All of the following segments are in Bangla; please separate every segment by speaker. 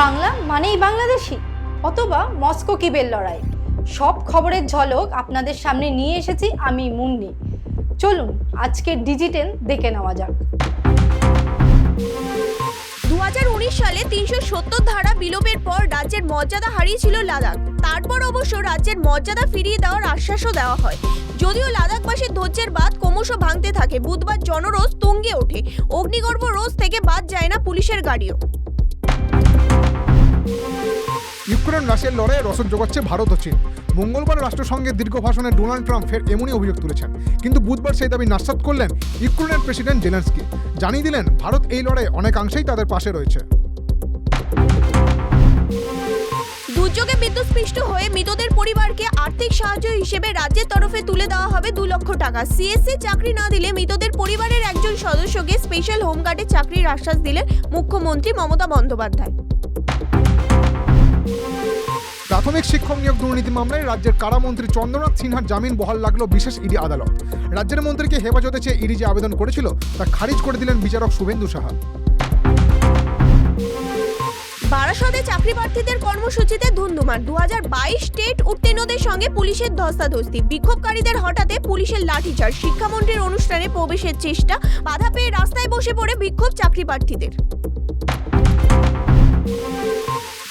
Speaker 1: বাংলা মানেই বাংলাদেশি, অথবা মস্কো কিবের লড়াই। সব খবরের ঝলক আপনাদের সামনে নিয়ে এসেছি আমি মুন্নি। চলুন আজকে ডিজিটেল দেখে নেওয়া যাক।
Speaker 2: দু হাজার উনিশ সালে তিনশো সত্তর ধারা বিলোপের পর রাজ্যের মর্যাদা হারিয়েছিল লাদাখ। তারপর অবশ্য রাজ্যের মর্যাদা ফিরিয়ে দেওয়ার আশ্বাসও দেওয়া হয়। যদিও লাদাখবাসীর ধৈর্যের বাদ ক্রমশ ভাঙতে থাকে, বুধবার জনরোষ তুঙ্গে ওঠে। অগ্নিগর্ভ রোজ থেকে বাদ যায় না পুলিশের গাড়িও।
Speaker 3: ইউক্রেন রাশিয়ার লড়াইয়ে রসদ জোগাচ্ছে ভারত ও চীন। মঙ্গলবার রাষ্ট্রসংঘের দীর্ঘ ভাষণে ডোনাল্ড ট্রাম্প ফের এমনই অভিযোগ তুলেছেন। কিন্তু বুধবার সেই দাবি নাস্বাত করলেন ইউক্রেনের প্রেসিডেন্ট জেলেন্সকি। জানিয়ে দিলেন, ভারত এই লড়াইয়ে অনেকাংশেই তাদের পাশে রয়েছে।
Speaker 2: দুর্যোগে বিদ্যুৎস্পৃষ্ট হয়ে মৃতদের পরিবারকে আর্থিক সাহায্য হিসেবে রাজ্যের তরফে তুলে দেওয়া হবে দু লক্ষ টাকা। সিএসসি চাকরি না দিলে মৃতদের পরিবারের একজন সদস্যকে স্পেশাল হোমগার্ডে চাকরির আশ্বাস দিলেন মুখ্যমন্ত্রী মমতা বন্দ্যোপাধ্যায়।
Speaker 3: প্রাথমিক শিক্ষক নিয়োগ দুর্নীতি মামলায় রাজ্যের কারামন্ত্রী চন্দ্রনাথ সিনহার জামিন বহাল লাগল বিশেষ ইডি আদালত। রাজ্যের মন্ত্রীকে হেফাজতে চেয়ে ইডি যে আবেদন করেছিল তা খারিজ করে দিলেন বিচারক শুভেন্দু সাহা।
Speaker 2: বারাসতে চাকরি প্রার্থীদের কর্মসূচিতে ধুন্ধুমার দু হাজার বাইশ স্টেট উত্তীর্ণদের সঙ্গে পুলিশের ধস্তাধস্তি। বিক্ষোভকারীদের হঠাতে পুলিশের লাঠিচার্জ। শিক্ষামন্ত্রীর অনুষ্ঠানে প্রবেশের চেষ্টা। বাধা পেয়ে রাস্তায় বসে পড়ে বিক্ষোভ চাকরি প্রার্থীদের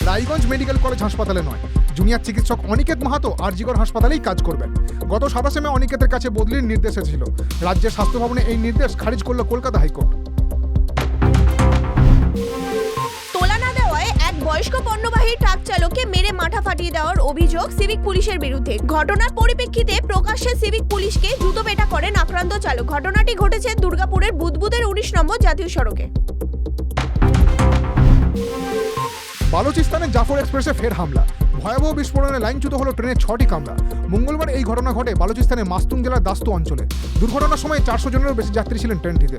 Speaker 3: রায়গঞ্জ মেডিকেল কলেজ হাসপাতালে নয়। জুনিয়র চিকিৎসক অনিকেত মাহাতো আরজিগড় হাসপাতালেই কাজ করবেন। গত সাতাশে মে অনিকেতের কাছে বদলির নির্দেশ এসেছিল রাজ্যের স্বাস্থ্য ভবনে এই নির্দেশ খারিজ করল কলকাতা হাইকোর্ট।
Speaker 2: তোলা না দেওয়ায় এক বয়স্ক পণ্যবাহী ট্রাক চালককে মেরে মাথা ফাটিয়ে দেওয়ার অভিযোগ সিভিক পুলিশের বিরুদ্ধে। ঘটনার পরিপ্রেক্ষিতে প্রকাশ্যে সিভিক পুলিশকে জুতোপেটা করেন আক্রান্ত চালক। ঘটনাটি ঘটেছে দুর্গাপুরের বুদবুদের উনিশ নম্বর জাতীয় সড়কে।
Speaker 3: বালুচিস্তানের জাফর এক্সপ্রেসে ফের হামলা। ভয়াবহ বিস্ফোরণে লাইনচ্যুত হলো ট্রেনের ছটি কামরা। মঙ্গলবার এই ঘটনা ঘটে বালুচিস্তানের মাস্তুং জেলার দাস্তু অঞ্চলে। দুর্ঘটনার সময় চারশো জনেরও বেশি যাত্রী ছিলেন ট্রেনটিতে।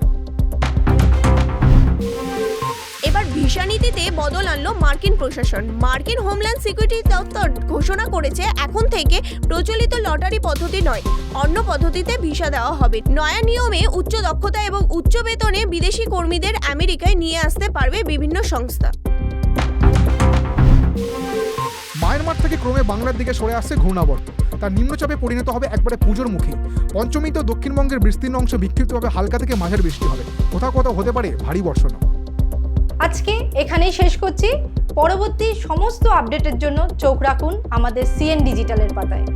Speaker 2: এবার ভিসা নীতিতে বদল আনলো মার্কিন প্রশাসন। মার্কিন হোমল্যান্ড সিকিউরিটি দপ্তর ঘোষণা করেছে, এখন থেকে প্রচলিত লটারি পদ্ধতি নয়। অন্য পদ্ধতিতে ভিসা দেওয়া হবে। নয়া নিয়মে উচ্চ দক্ষতা এবং উচ্চ বেতনে বিদেশি কর্মীদের আমেরিকায় নিয়ে আসতে পারবে বিভিন্ন সংস্থা।
Speaker 3: মায়ানমার থেকে ক্রমে বাংলার দিকে সরে আসছে ঘূর্ণাবর্ত। তার নিম্নচাপে পরিণত হবে একবারে পুজোর মুখে। পঞ্চমী তো দক্ষিণবঙ্গের বিস্তীর্ণ অংশ বিক্ষিপ্তভাবে হালকা থেকে মাঝের বৃষ্টি হবে। কোথাও কোথাও হতে পারে ভারী বর্ষণ।
Speaker 1: আজকে এখানেই শেষ করছি। পরবর্তী সমস্ত আপডেটের জন্য চোখ রাখুন আমাদের সিএন ডিজিটালের পাতায়।